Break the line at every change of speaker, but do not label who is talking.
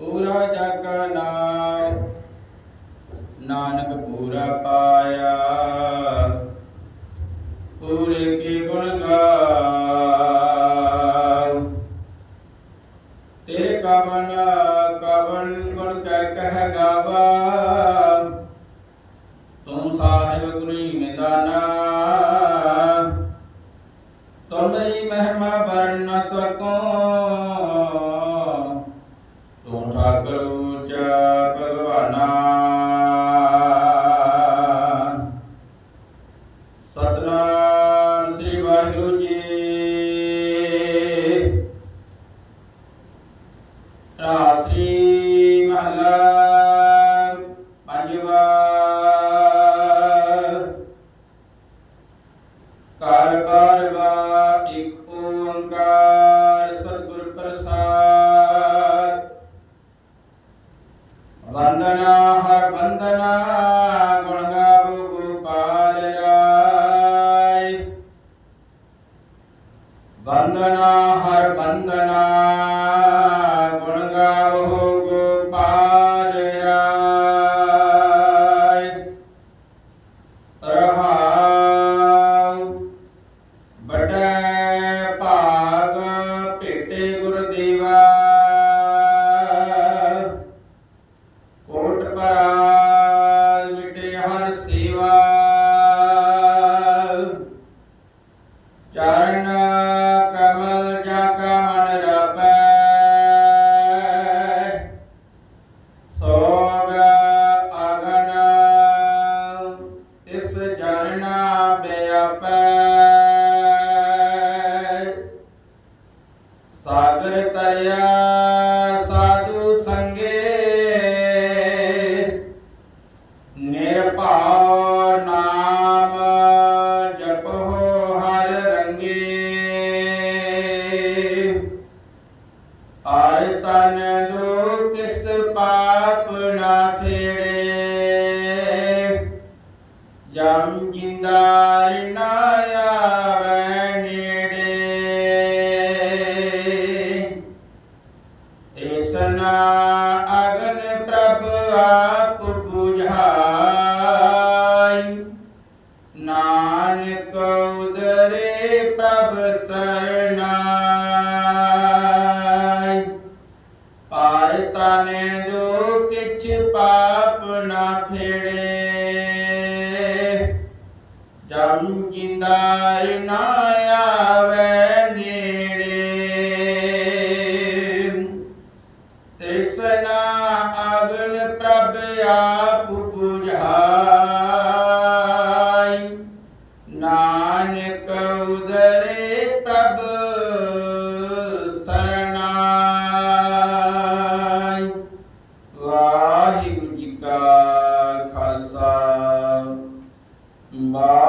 ਪੂਰਾ ਜਗ ਨਾਮ, ਨਾਨਕ ਪੂਰਾ ਪਾਇਆ। ਪੂਰੇ ਕੀ ਗੁਣ ਗਾਉ। ਤੇਰੇ ਕਵਨ ਕਵਨ ਗੁਣ ਕਹਿ ਕਹਿ ਗਾਵਾ। ਤੂੰ ਸਾਹਿਬ ਗੁਣੀ ਨਿਦਾਨਾ। ਤੁਮਰੀ ਮਹਿਮਾ ਵਰਨ ਨ ਸਕੋ। ਤੂੰ ਠਾਕਰ ਉੱਚਾ ਵੰਦਨਾ ਹਰ ਵੰਦਨਾ ਗੁਣ ਗਾਵੋ ਗੋਪਾਲ ਰਾਏ ਵੰਦਨਾ ਹਰ ਵੰਦਨਾ ਸਾਗਰ ਤਰਿਆ ਸਾਧੂ ਸੰਗੇ। ਨਿਰਭਉ ਨਾਮ ਜਪੋ ਹਰ ਰੰਗੇ। ਹਰ ਤਨ ਦੋ ਆਪ 부ਝਾਈ ਨਾਨਕ ਉਦਰੇ ਪ੍ਰਭ ਸਰਨਾਈ ਪਾਰ ਤਨ ਦੋ ਕਿਛ ਪਾਪ ਨਾ ਫੇੜੇ ਜਮ ਜਿੰਦਾਰ ਨਾ ਆਵੇ ਨੇੜੇ। ਤ੍ਰਿਸ਼ਨਾ Allah.